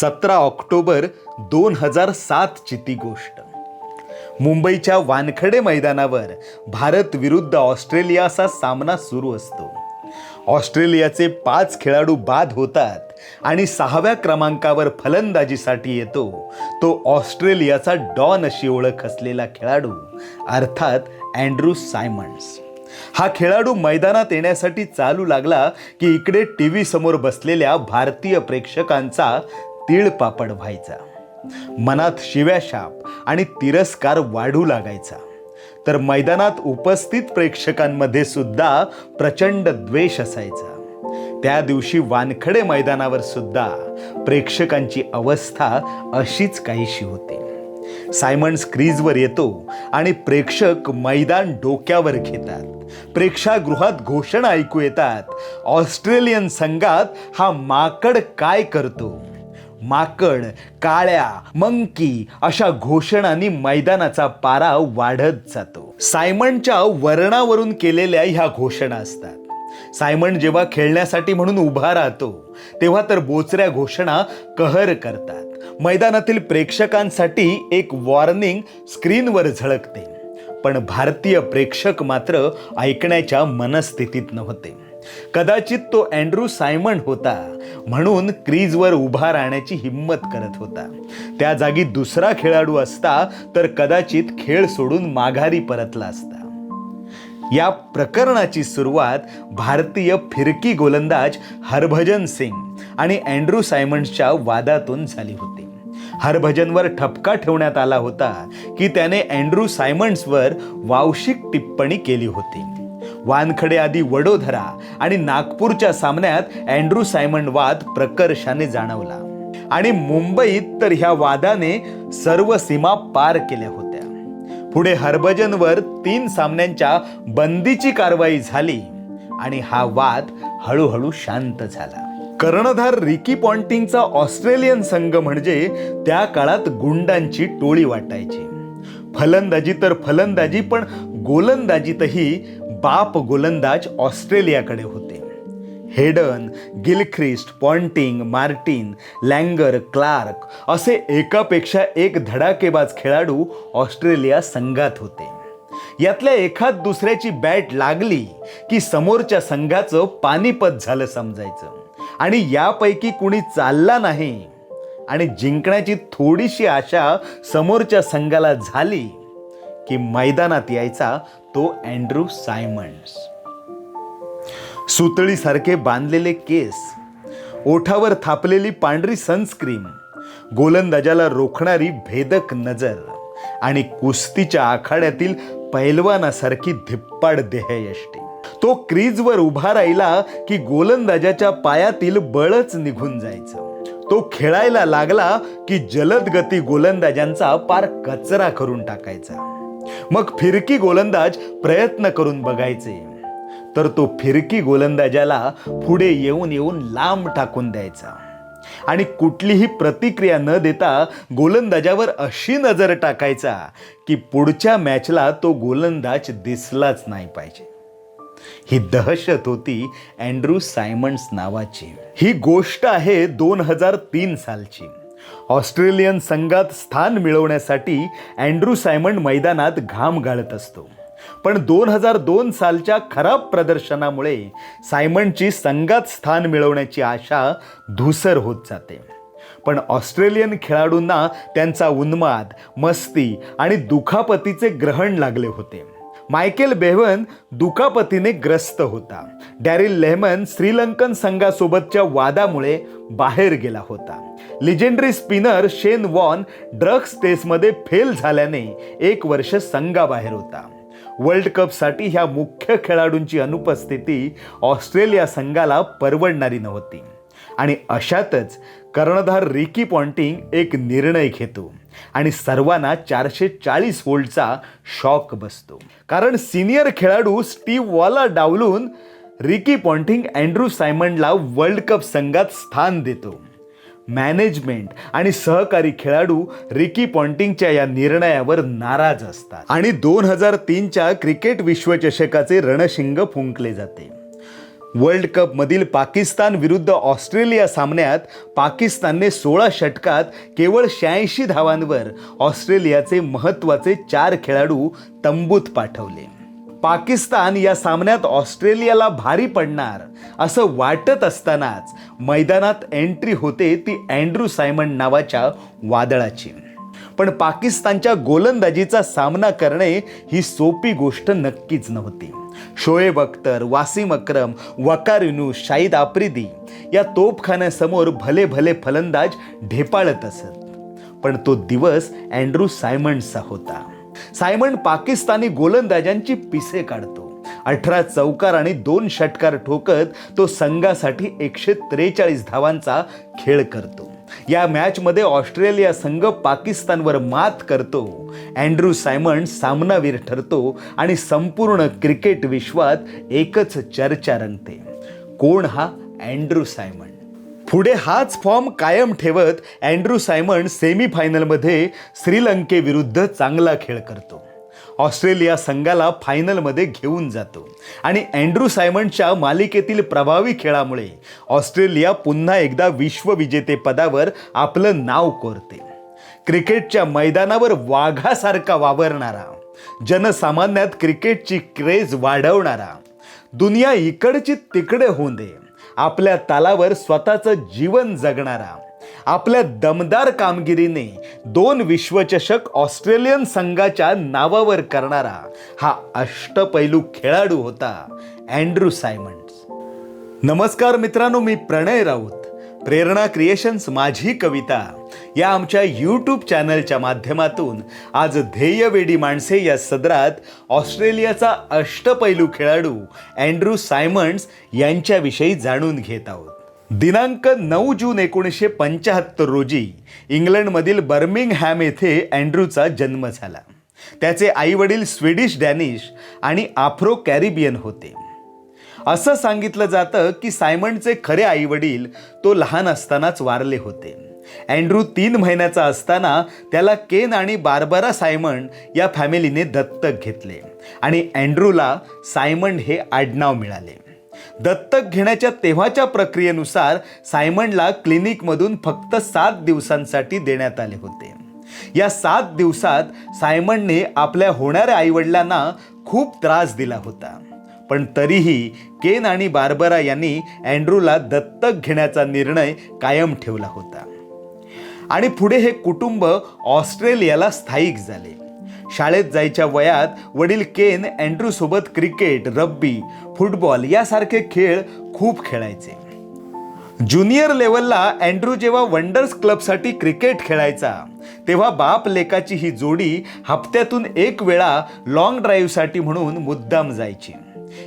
सतरा ऑक्टोबर दोन हजार सातची ती गोष्ट. मुंबईच्या वानखडे मैदानावर भारत विरुद्ध ऑस्ट्रेलिया असा सामना सुरू असतो. ऑस्ट्रेलियाचे पाच खेळाडू बाद होतात आणि सहाव्या क्रमांकावर फलंदाजीसाठी येतो. तो ऑस्ट्रेलियाचा डॉन अशी ओळख असलेला खेळाडू अर्थात अँड्रू सायमन्स हा खेळाडू मैदानात येण्यासाठी चालू लागला की इकडे टी व्ही समोर बसलेल्या भारतीय प्रेक्षकांचा तीळ पापड व्हायचा. मनात शिव्याशाप आणि तिरस्कार वाढू लागायचा. तर मैदानात उपस्थित प्रेक्षकांमध्ये सुद्धा प्रचंड द्वेष असायचा. त्या दिवशी वानखडे मैदानावर सुद्धा प्रेक्षकांची अवस्था अशीच काहीशी होती. सायमन्स क्रीजवर येतो आणि प्रेक्षक मैदान डोक्यावर घेतात. प्रेक्षागृहात घोषणा ऐकू येतात ऑस्ट्रेलियन संघात हा माकड काय करतो? माकड काळ्या मंकी अशा घोषणांनी मैदानाचा पारा वाढत जातो. सायमनच्या वर्णावरून केलेल्या ह्या घोषणा असतात. सायमन जेव्हा खेळण्यासाठी म्हणून उभा राहतो तेव्हा तर बोचऱ्या घोषणा कहर करतात. मैदानातील प्रेक्षकांसाठी एक वॉर्निंग स्क्रीनवर झळकते. पण भारतीय प्रेक्षक मात्र ऐकण्याच्या मनस्थितीत नव्हते. कदाचित तो अँड्रू सायमंड होता म्हणून क्रीजवर उभा राहण्याची हिंमत करत होता. त्या जागी दुसरा खेळाडू असता तर कदाचित खेळ सोडून माघारी परतला असता. या प्रकरणाची सुरुवात भारतीय फिरकी गोलंदाज हरभजन सिंग आणि अँड्रू सायमंडच्या वादातून झाली होती. हरभजनवर ठपका ठेवण्यात आला होता की त्याने अँड्रू सायमंड्सवर वावशिक टिप्पणी केली होती. वानखडे आधी वडोधरा आणि नागपूरच्या सामन्यात अँड्रू सायमन वाद प्रकर्षाने जाणवला. आणि मुंबईत तर ह्या वादाने सर्व सीमा पार केल्या होत्या. पुढे हरभजनवर तीन सामन्यांच्या बंदीची कारवाई झाली आणि हा वाद हळूहळू शांत झाला. कर्णधार रिकी पॉन्टिंगचा ऑस्ट्रेलियन संघ म्हणजे त्या काळात गुंडांची टोळी वाटायची. फलंदाजी तर फलंदाजी पण गोलंदाजीतही बाप गोलंदाज ऑस्ट्रेलियाकडे होते. Hayden Gilchrist Ponting Martin Langer Clarke असे एकापेक्षा एक धडाकेबाज खेळाडू ऑस्ट्रेलिया संघात होते. यातल्या एखाद दुसऱ्याची बॅट लागली की समोरच्या संघाचं पानिपत झालं समजायचं. आणि यापैकी कुणी चालला नाही. आणि जिंकण्याची थोडीशी आशा समोरच्या संघाला झाली की मैदानात यायचा तो अँड्रू सायमंड्स. सुतळीसारखे बांधलेले केस ओठावर थापलेली पांढरी सनस्क्रीन गोलंदाजाला रोखणारी भेदक नजर आणि कुस्तीच्या आखाड्यातील पैलवानासारखी धिप्पाड देहयष्टी. तो क्रीजवर उभा राहिला की गोलंदाजाच्या पायातील बळच निघून जायचं. तो खेळायला लागला की जलद गती गोलंदाजांचा पार कचरा करून टाकायचा. मग फिरकी गोलंदाज प्रयत्न करून बघायचे. तर तो फिरकी गोलंदाजाला पुढे येऊन येऊन लांब टाकून द्यायचा. आणि कुठलीही प्रतिक्रिया न देता गोलंदाजावर अशी नजर टाकायचा की पुढच्या मॅचला तो गोलंदाज दिसलाच नाही पाहिजे. ही दहशत होती अँड्रू सायमन्स नावाची. ही गोष्ट आहे दोन हजार तीन सालची. ऑस्ट्रेलियन संघात स्थान मिळवण्यासाठी अँड्रू सायमंड मैदानात घाम गाळत असतो. पण दोन हजार दोन सालच्या खराब प्रदर्शनामुळे सायमंडची संघात स्थान मिळवण्याची आशा धुसर होत जाते. पण ऑस्ट्रेलियन खेळाडूंना त्यांचा उन्माद मस्ती आणि दुखापतीचे ग्रहण लागले होते. मायकेल बेव्हन दुखापतीने ग्रस्त होता. डॅरिल लेहमन श्रीलंकन संघासोबतच्या वादामुळे बाहेर गेला होता. Legendary spinner Shane Warne drugs टेस्टमध्ये फेल झाल्याने एक वर्ष संघाबाहेर होता. वर्ल्ड कपसाठी ह्या मुख्य खेळाडूंची अनुपस्थिती ऑस्ट्रेलिया संघाला परवडणारी नव्हती. आणि अशातच कर्णधार रिकी पॉन्टिंग एक निर्णय घेतो. आणि सर्वांना चारशे चाळीस वोल्टचा शॉक बसतो. कारण सिनियर खेळाडू स्टीव वॉला डावलून रिकी पॉन्टिंग अँड्रू सायमंडला वर्ल्ड कप संघात स्थान देतो. मॅनेजमेंट आणि सहकारी खेळाडू रिकी पॉन्टिंगच्या या निर्णयावर नाराज असतात. आणि दोन हजार तीनच्या क्रिकेट विश्वचषकाचे रणशिंग फुंकले जाते. वर्ल्ड कपमधील पाकिस्तान विरुद्ध ऑस्ट्रेलिया सामन्यात पाकिस्तानने सोळा षटकात केवळ शहाऐंशी धावांवर ऑस्ट्रेलियाचे महत्त्वाचे चार खेळाडू तंबूत पाठवले. पाकिस्तान या सामन्यात ऑस्ट्रेलियाला भारी पडणार असं वाटत असतानाच मैदानात एंट्री होते ती अँड्रू सायमन नावाच्या वादळाची. पण पाकिस्तानच्या गोलंदाजीचा सामना करणे ही सोपी गोष्ट नक्कीच नव्हती. शोएब अख्तर वासिम अक्रम वकार युनूस शाहिद आफ्रिदी या तोपखान्यासमोर भले भले फलंदाज ढेपाळत असत. पण तो दिवस अँड्रू सायमंडचा होता. सायमंड पाकिस्तानी गोलंदाजांची पिसे काढतो. अठरा चौकार आणि दोन षटकार ठोकत तो संघासाठी एकशे त्रेचाळीस धावांचा खेळ करतो. या मॅचमध्ये ऑस्ट्रेलिया संघ पाकिस्तानवर मात करतो. अँड्रू सायमन सामनावीर ठरतो आणि संपूर्ण क्रिकेट विश्वात एकच चर्चा रंगते. कोण हा? अँड्रू सायमन पुढे हाच फॉर्म कायम ठेवत अँड्रू सायमन सेमीफायनलमध्ये श्रीलंकेविरुद्ध चांगला खेळ करतो. ऑस्ट्रेलिया संघाला फायनलमध्ये घेऊन जातो. आणि अँड्रू सायमंडच्या मालिकेतील प्रभावी खेळामुळे ऑस्ट्रेलिया पुन्हा एकदा विश्वविजेतेपदावर आपलं नाव कोरते. क्रिकेटच्या मैदानावर वाघासारखा वावरणारा जनसामान्यात क्रिकेटची क्रेज वाढवणारा दुनिया इकडची तिकडे होऊन दे आपल्या तालावर स्वतःचं जीवन जगणारा आपल्या दमदार कामगिरीने दोन विश्वचषक ऑस्ट्रेलियन संघाच्या नावावर करणारा हा अष्टपैलू खेळाडू होता अँड्रू सायमंड्स. नमस्कार मित्रांनो मी प्रणय राऊत. प्रेरणा क्रिएशन्स माझी कविता या आमच्या यूट्यूब चॅनलच्या माध्यमातून आज ध्येयवेडी माणसे या सदरात ऑस्ट्रेलियाचा अष्टपैलू खेळाडू अँड्रू सायमंड्स यांच्याविषयी जाणून घेत आहोत. दिनांक नऊ जून एकोणीसशे पंच्याहत्तर रोजी इंग्लंडमधील बर्मिंगहॅम येथे अँड्रूचा जन्म झाला. त्याचे आईवडील स्वीडिश डॅनिश आणि आफ्रो कॅरिबियन होते. असं सांगितलं जातं की सायमंडचे खरे आईवडील तो लहान असतानाच वारले होते. अँड्रू तीन महिन्याचा असताना त्याला केन आणि बार्बरा सायमंड या फॅमिलीने दत्तक घेतले आणि अँड्रूला सायमंड हे आडनाव मिळाले. दत्तक घेण्याच्या तेव्हाच्या प्रक्रियेनुसार सायमनला क्लिनिकमधून फक्त सात दिवसांसाठी देण्यात आले होते. या सात दिवसात सायमनने आपल्या होणाऱ्या आईवडिलांना खूप त्रास दिला होता. पण तरीही केन आणि बार्बरा यांनी अँड्रूला दत्तक घेण्याचा निर्णय कायम ठेवला होता. आणि पुढे हे कुटुंब ऑस्ट्रेलियाला स्थायिक झाले. शाळेत जायच्या वयात वडील केन अँड्रू सोबत क्रिकेट रब्बी फुटबॉल यासारखे खेळ खूप खेळायचे. ज्युनियर लेवलला अँड्रू जेव्हा वंडर्स क्लबसाठी क्रिकेट खेळायचा तेव्हा बाप लेकाची ही जोडी हप्त्यातून एक वेळा लॉंग ड्राईव्हसाठी म्हणून मुद्दाम जायची.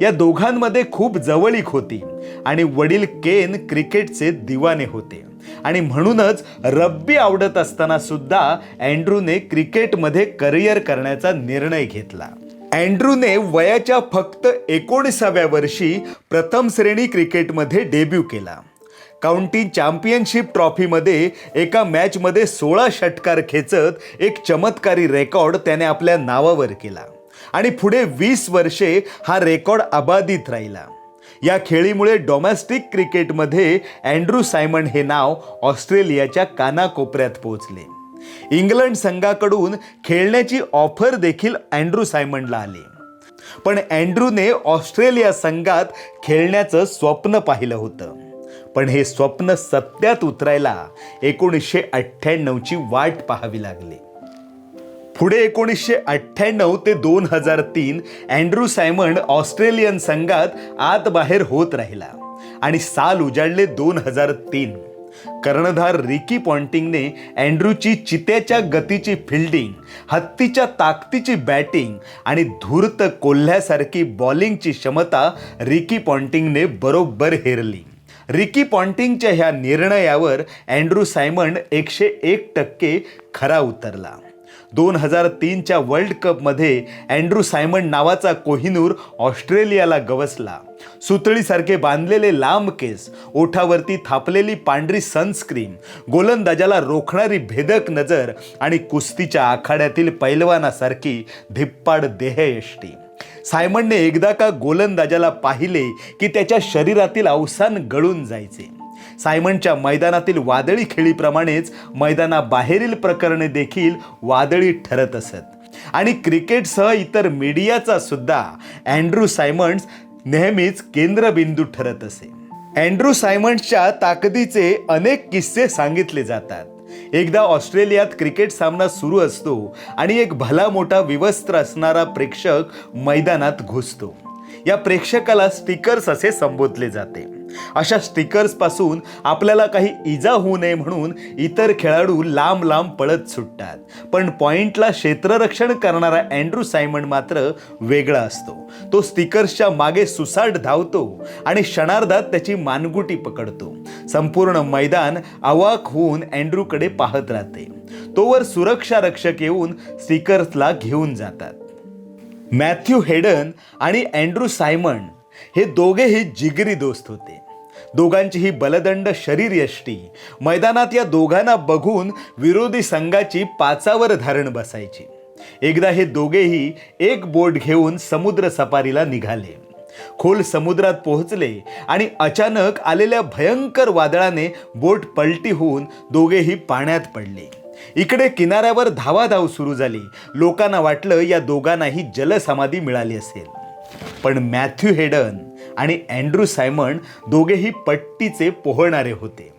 या दोघांमध्ये खूप जवळीक होती आणि वडील केन क्रिकेटचे दिवाने होते. आणि म्हणूनच रब्बी आवडत असताना सुद्धा अँड्रूने क्रिकेटमध्ये करिअर करण्याचा निर्णय घेतला. अँड्रूने वयाच्या फक्त एकोणीसाव्या वर्षी प्रथम श्रेणी क्रिकेटमध्ये डेब्यू केला. काउंटी चॅम्पियनशिप ट्रॉफीमध्ये एका मॅचमध्ये सोळा षटकार खेचत एक चमत्कारी रेकॉर्ड त्याने आपल्या नावावर केला. आणि पुढे वीस वर्षे हा रेकॉर्ड अबाधित राहिला. या खेळीमुळे डोमेस्टिक क्रिकेटमध्ये अँड्रू सायमन हे नाव ऑस्ट्रेलियाच्या कानाकोपऱ्यात पोहोचले. इंग्लंड संघाकडून खेळण्याची ऑफर देखील अँड्रू सायमनला आली. पण अँड्रूने ऑस्ट्रेलिया संघात खेळण्याचं स्वप्न पाहिलं होतं. पण हे स्वप्न सत्यात उतरायला एकोणीसशे अठ्ठ्याण्णवची वाट पाहावी लागली. पुढे एकोणीसशे अठ्ठ्याण्णव ते दोन हजार तीन अँड्रू सायमंड ऑस्ट्रेलियन संघात आत बाहेर होत राहिला आणि साल उजाडले दोन हजार तीन. कर्णधार रिकी पॉन्टिंगने अँड्रूची चित्याच्या गतीची फिल्डिंग हत्तीच्या ताकदीची बॅटिंग आणि धूर्त कोल्ह्यासारखी बॉलिंगची क्षमता रिकी पॉन्टिंगने बरोबर हेरली. रिकी पॉन्टिंगच्या ह्या निर्णयावर अँड्रू सायमंड एकशे एक टक्के खरा उतरला. दोन हजार तीनच्या वर्ल्ड कपमध्ये अँड्रू सायमंड नावाचा कोहिनूर ऑस्ट्रेलियाला गवसला. सुतळीसारखे बांधलेले लांब केस ओठावरती थापलेली पांढरी सनस्क्रीन गोलंदाजाला रोखणारी भेदक नजर आणि कुस्तीच्या आखाड्यातील पैलवानासारखी धिप्पाड देहयष्टी. सायमनने एकदा का गोलंदाजाला पाहिले की त्याच्या शरीरातील अवसान गळून जायचे. सायमनच्या मैदानातील वादळी खेळीप्रमाणेच मैदानाबाहेरील प्रकरणे देखील वादळी ठरत असत. आणि क्रिकेटसह इतर मीडियाचा सुद्धा अँड्रू सायमन्स नेहमीच केंद्रबिंदू ठरत असे. अँड्रू सायमन्सच्या ताकदीचे अनेक किस्से सांगितले जातात. एकदा ऑस्ट्रेलियात क्रिकेट सामना सुरू असतो आणि एक भला मोठा विवस्त्र असणारा प्रेक्षक मैदानात घुसतो. या प्रेक्षकाला स्टिकर्स असे संबोधले जाते. अशा स्टिकर्सपासून आपल्याला काही इजा होऊ नये म्हणून इतर खेळाडू लांब लांब पळत सुटतात. पण पॉइंटला क्षेत्ररक्षण करणारा अँड्रू सायमन मात्र वेगळा असतो. तो स्टिकर्सच्या मागे सुसाट धावतो आणि क्षणार्धात त्याची मानगुटी पकडतो. संपूर्ण मैदान अवाक होऊन अँड्रूकडे पाहत राहते. तोवर सुरक्षा रक्षक येऊन स्टिकर्सला घेऊन जातात. मॅथ्यू हेडन आणि अँड्रू सायमन हे दोघेही जिगरी दोस्त होते. दोघांची ही बलदंड शरीर यष्टी. मैदानात या दोघांना बघून विरोधी संघाची पाचावर धारण बसायची. एकदा हे दोघेही एक बोट घेऊन समुद्र सफारीला निघाले. खोल समुद्रात पोहोचले आणि अचानक आलेल्या भयंकर वादळाने बोट पलटी होऊन दोघेही पाण्यात पडले. इकडे किनाऱ्यावर धावाधाव सुरू झाली. लोकांना वाटलं या दोघांनाही जलसमाधी मिळाली असेल. पण मॅथ्यू हेडन आणि अँड्रू सायमन दोघेही पट्टीचे पोहणारे होते.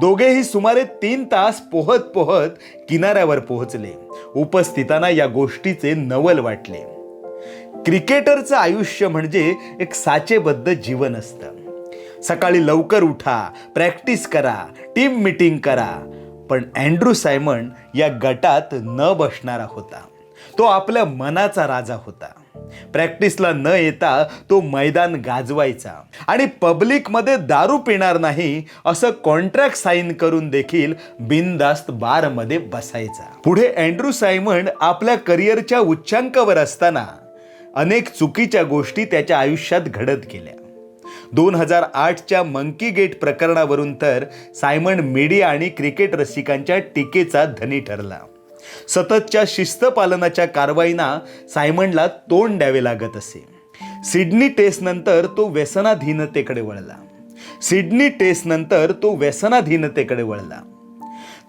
दोघेही सुमारे तीन तास पोहत पोहत किनाऱ्यावर पोहोचले. उपस्थितांना या गोष्टीचे नवल वाटले. क्रिकेटरचं आयुष्य म्हणजे एक साचेबद्ध जीवन असतं. सकाळी लवकर उठा प्रॅक्टिस करा टीम मिटिंग करा. पण अँड्रू सायमन या गटात न बसणारा होता. तो आपल्या मनाचा राजा होता. प्रॅक्टिसला न येता तो मैदान गाजवायचा. आणि पब्लिकमध्ये दारू पिणार नाही असं कॉन्ट्रॅक्ट साईन करून देखील बिनदास्त बारमध्ये बसायचा. पुढे अँड्रू सायमंड आपल्या करिअरच्या उच्चांकावर असताना अनेक चुकीच्या गोष्टी त्याच्या आयुष्यात घडत गेल्या. दोन हजार आठच्या मंकी गेट प्रकरणावरून तर सायमंड मीडिया आणि क्रिकेट रसिकांच्या टीकेचा धनी ठरला. सततच्या शिस्त पालनाच्या कारवाईना सायमनला तोंड द्यावे लागत असे. सिडनी टेस्टनंतर तो व्यसनाधीनतेकडे वळला. सिडनी टेस्टनंतर तो व्यसनाधीनतेकडे वळला.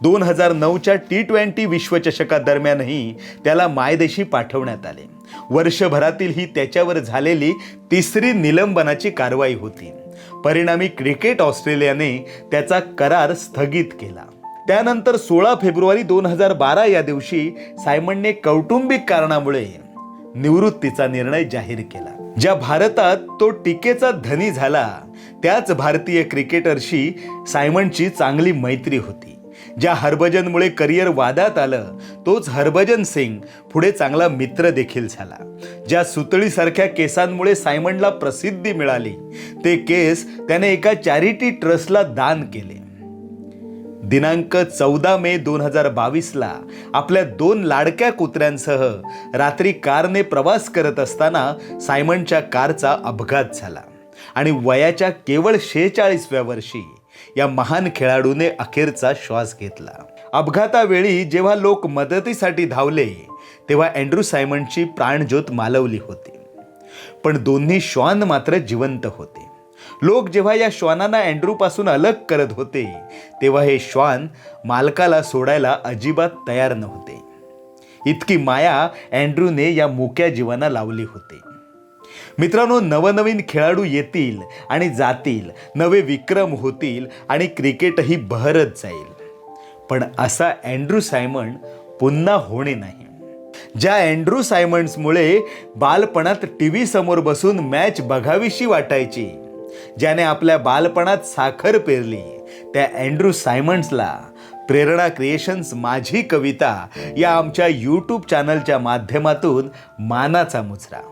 दोन हजार नऊच्या टी ट्वेंटी विश्वचषकादरम्यानही त्याला मायदेशी पाठवण्यात आले. वर्षभरातील ही त्याच्यावर झालेली तिसरी निलंबनाची कारवाई होती. परिणामी क्रिकेट ऑस्ट्रेलियाने त्याचा करार स्थगित केला. त्यानंतर सोळा फेब्रुवारी दोन हजार बारा या दिवशी सायमनने कौटुंबिक कारणामुळे निवृत्तीचा निर्णय जाहीर केला. ज्या भारतात तो टीकेचा धनी झाला त्याच भारतीय क्रिकेटरशी सायमनची चांगली मैत्री होती. ज्या हरभजनमुळे करिअर वादात आलं तोच हरभजन सिंग पुढे चांगला मित्र देखील झाला. ज्या सुतळीसारख्या केसांमुळे सायमनला प्रसिद्धी मिळाली ते केस त्याने एका चॅरिटी ट्रस्टला दान केले. दिनांक चौदा मे दोन हजार बावीसला आपल्या दोन लाडक्या कुत्र्यांसह रात्री कारने प्रवास करत असताना सायमनच्या कारचा अपघात झाला. आणि वयाच्या केवळ शेहेचाळीसव्या वर्षी या महान खेळाडूने अखेरचा श्वास घेतला. अपघातावेळी जेव्हा लोक मदतीसाठी धावले तेव्हा अँड्रू सायमनची प्राणज्योत मालवली होती. पण दोन्ही श्वान मात्र जिवंत होते. लोक जेव्हा या श्वानांना अँड्रूपासून अलग करत होते तेव्हा हे श्वान मालकाला सोडायला अजिबात तयार नव्हते. इतकी माया अँड्रूने या मोक्या जीवांना लावली होती. मित्रांनो नवनवीन खेळाडू येतील आणि जातील नवे विक्रम होतील आणि क्रिकेटही बहरत जाईल. पण असा अँड्रू सायमन पुन्हा होणे नाही. ज्या अँड्रू सायमन्समुळे बालपणात टी व्ही समोर बसून मॅच बघावीशी वाटायची ज्याने आपल्या बालपणात साखर पेरली. त्या अँड्रू सायमंड्सला प्रेरणा क्रिएशन्स माझी कविता या आमच्या यूट्यूब चॅनलच्या माध्यमातून मानाचा मुजरा.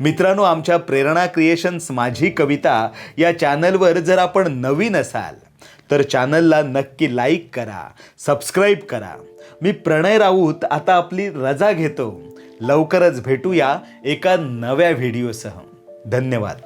मित्रांनो आमच्या प्रेरणा क्रिएशन्स माझी कविता या चॅनलवर जर आपण नवीन असाल तर चॅनलला नक्की लाईक करा सबस्क्राईब करा. मी प्रणय राऊत आता आपली रजा घेतो. लवकरच भेटूया एका नव्या व्हिडिओसह. धन्यवाद.